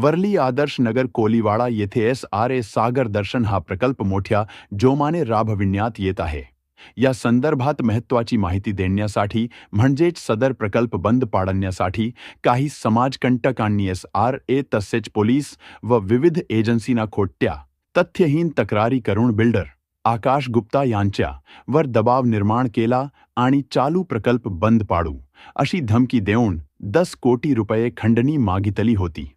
वरली आदर्श नगर कोलीवाडा येथे S R A सागर दर्शन हा प्रकल्प मोठ्या जोमाने राबविण्यात येत आहे. या संदर्भात महत्त्वाची माहिती देण्यासाठी, म्हणजेच सदर प्रकल्प बंद पाडण्यासाठी, काही समाजकंटकांनी एस आर ए तसेच पोलीस व विविध एजन्सींना खोट्या, तथ्यहीन तक्रारी करून बिल्डर, आकाश गुप्ता यांच्या वर दबाव निर्माण केला आणि चालू प्रकल्प बंद पाडू, अशी धमकी देऊन दस कोटी रुपये खंडणी मागितली होती.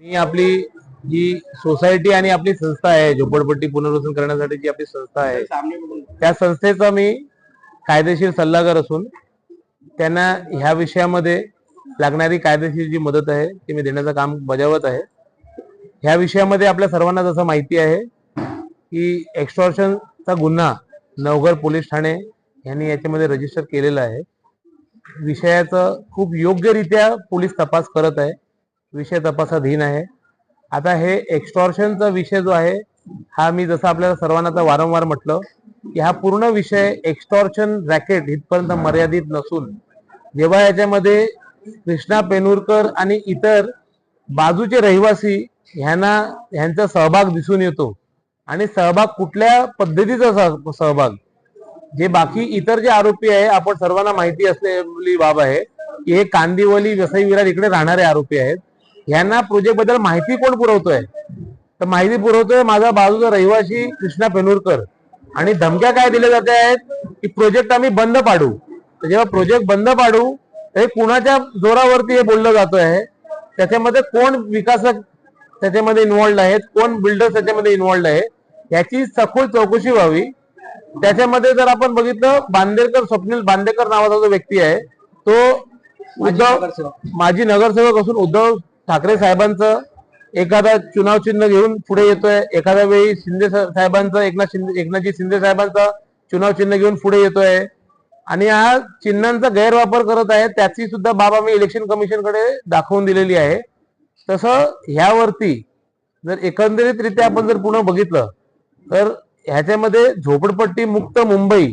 मी आपली जी सोसायटी आणि आपली संस्था आहे झोपडपट्टी पुनर्वसन करण्यासाठी जी आपली संस्था आहे त्या संस्थेचा मी कायदेशीर सल्लागार असून त्यांना ह्या विषयामध्ये लागणारी कायदेशीर जी मदत आहे ती मी देण्याचं काम बजावत आहे. ह्या विषयामध्ये आपल्या सर्वांना जसं माहिती आहे की एक्स्टॉर्शनचा गुन्हा नवघर पोलीस ठाणे यांनी याच्यामध्ये रजिस्टर केलेला आहे. विषयाचं खूप योग्यरित्या पोलीस तपास करत आहे. विषय तपासाधीन आहे. आता हे एक्स्टॉर्शनचा विषय जो आहे हा मी जसं आपल्याला सर्वांना आता वारंवार म्हटलं की हा पूर्ण विषय एक्स्टॉर्शन रॅकेट इथपर्यंत मर्यादित नसून जेव्हा याच्यामध्ये कृष्णा पेनूरकर आणि इतर बाजूचे रहिवासी ह्यांना ह्यांचा सहभाग दिसून येतो आणि सहभाग कुठल्या पद्धतीचा सह- सहभाग? जे बाकी इतर जे आरोपी आहे आपण सर्वांना माहिती असलेली बाब आहे की हे कांदिवली वसई विरार इकडे राहणारे आरोपी आहेत. यांना प्रोजेक्टबद्दल माहिती कोण पुरवतोय? तर माहिती पुरवतोय माझा बाजूचा रहिवासी कृष्णा पेनूरकर. आणि धमक्या काय दिल्या जाते आहेत? की प्रोजेक्ट आम्ही बंद पाडू. तर जेव्हा प्रोजेक्ट बंद पाडू तर हे कुणाच्या जोरावरती हे बोललं जात आहे त्याच्यामध्ये कोण विकासक त्याच्यामध्ये इन्व्हॉल्ड आहेत? कोण बिल्डर्स त्याच्यामध्ये इन्व्हॉल्ड आहे याची सखोल चौकशी व्हावी. त्याच्यामध्ये जर आपण बघितलं बांदेरकर स्वप्नील बांदेकर नावाचा जो व्यक्ती आहे तो उद्धव माजी नगरसेवक असून उद्धव ठाकरे साहेबांचं एखादा चुनाव चिन्ह घेऊन पुढे येतोय एखाद्या वेळी शिंदे सा- साहेबांचं एकनाथ शिंदे एकनाथजी शिंदे साहेबांचं चुनाव चिन्ह घेऊन पुढे येतोय. आणि हा चिन्हांचा गैरवापर करत आहे त्याची सुद्धा बाब आम्ही इलेक्शन कमिशनकडे दाखवून दिलेली आहे. तसं ह्यावरती जर एकंदरीतरित्या आपण जर पुन्हा बघितलं तर ह्याच्यामध्ये झोपडपट्टी मुक्त मुंबई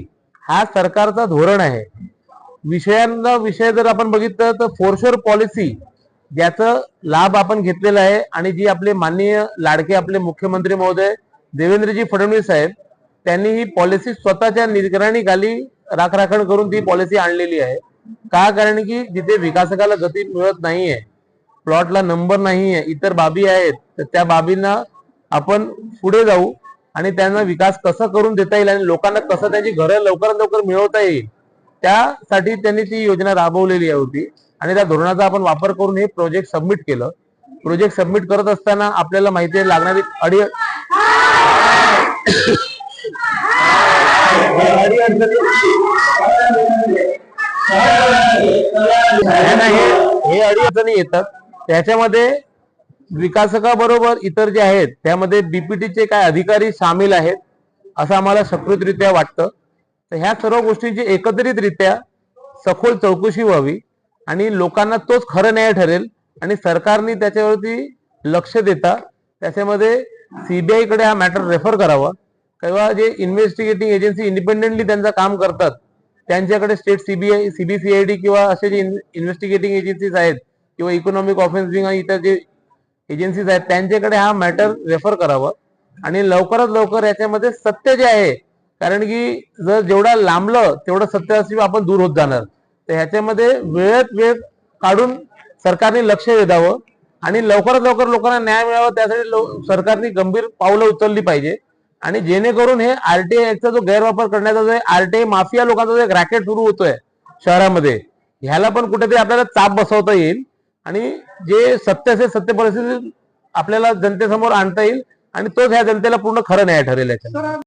हा सरकारचा धोरण आहे. विषयांना विषय जर आपण बघितलं तर फोरशोर पॉलिसी ज्याचं लाभ आपण घेतलेला आहे आणि जी आपले माननीय लाडके आपले मुख्यमंत्री महोदय देवेंद्रजी फडणवीस साहेब त्यांनी ही पॉलिसी स्वतःच्या निगराणीखाली राखराखण करून ती पॉलिसी आणलेली आहे. का? कारण की जिथे विकासकाला गती मिळत नाहीये प्लॉटला नंबर नाहीये इतर बाबी आहेत तर त्या बाबींना आपण पुढे जाऊ आणि त्यांना विकास कसा करून देता येईल आणि लोकांना कसं त्यांची घरं लवकरात लवकर मिळवता येईल त्यासाठी त्यांनी ती योजना राबवलेली होती. आणि त्या धोरणाचा आपण वापर करून हे प्रोजेक्ट सबमिट केलं. प्रोजेक्ट सबमिट करत असताना आपल्याला माहिती आहे लागणारी अडी हे हे अडीअडचणी येतात. त्याच्यामध्ये विकासकाबरोबर इतर जे आहेत त्यामध्ये बीपीटीचे काय अधिकारी सामील आहेत असं आम्हाला सकृतरित्या वाटतं. तर ह्या सर्व गोष्टींची एकत्रितरित्या सखोल चौकशी व्हावी. आणि लोकांना तोच खरं न्याय ठरेल. आणि सरकारने त्याच्यावरती लक्ष देता त्याच्यामध्ये सीबीआयकडे हा मॅटर रेफर करावा. किंवा जे इन्व्हेस्टिगेटिंग एजन्सी इंडिपेंडेंटली त्यांचं काम करतात त्यांच्याकडे स्टेट सीबीआय सीबीसीआयडी किंवा असे जे इन्व्हेस्टिगेटिंग एजन्सीज आहेत किंवा इकॉनॉमिक ऑफेन्स विंग इतर जे एजन्सीज आहेत त्यांच्याकडे हा मॅटर रेफर करावा. आणि लवकरात लवकर याच्यामध्ये सत्य जे आहे कारण की जर जेवढा लांबलं तेवढं सत्याशी आपण दूर होत जाणार. तर ह्याच्यामध्ये वेळेत वेळ काढून सरकारने लक्ष वेधावं आणि लवकरात लवकर लोकांना न्याय मिळावा त्यासाठी सरकारने गंभीर पावलं उचलली पाहिजे. आणि जेणेकरून हे आरटीआयचा जो गैरवापर करण्याचा जो आरटीआय माफिया लोकांचा जो एक रॅकेट सुरू होतोय शहरामध्ये ह्याला पण कुठेतरी आपल्याला चाप बसवता येईल आणि जे सत्य असेल सत्य परिस्थिती आपल्याला जनतेसमोर आणता येईल आणि तोच ह्या जनतेला पूर्ण खरं न्याय ठरेल याच्यात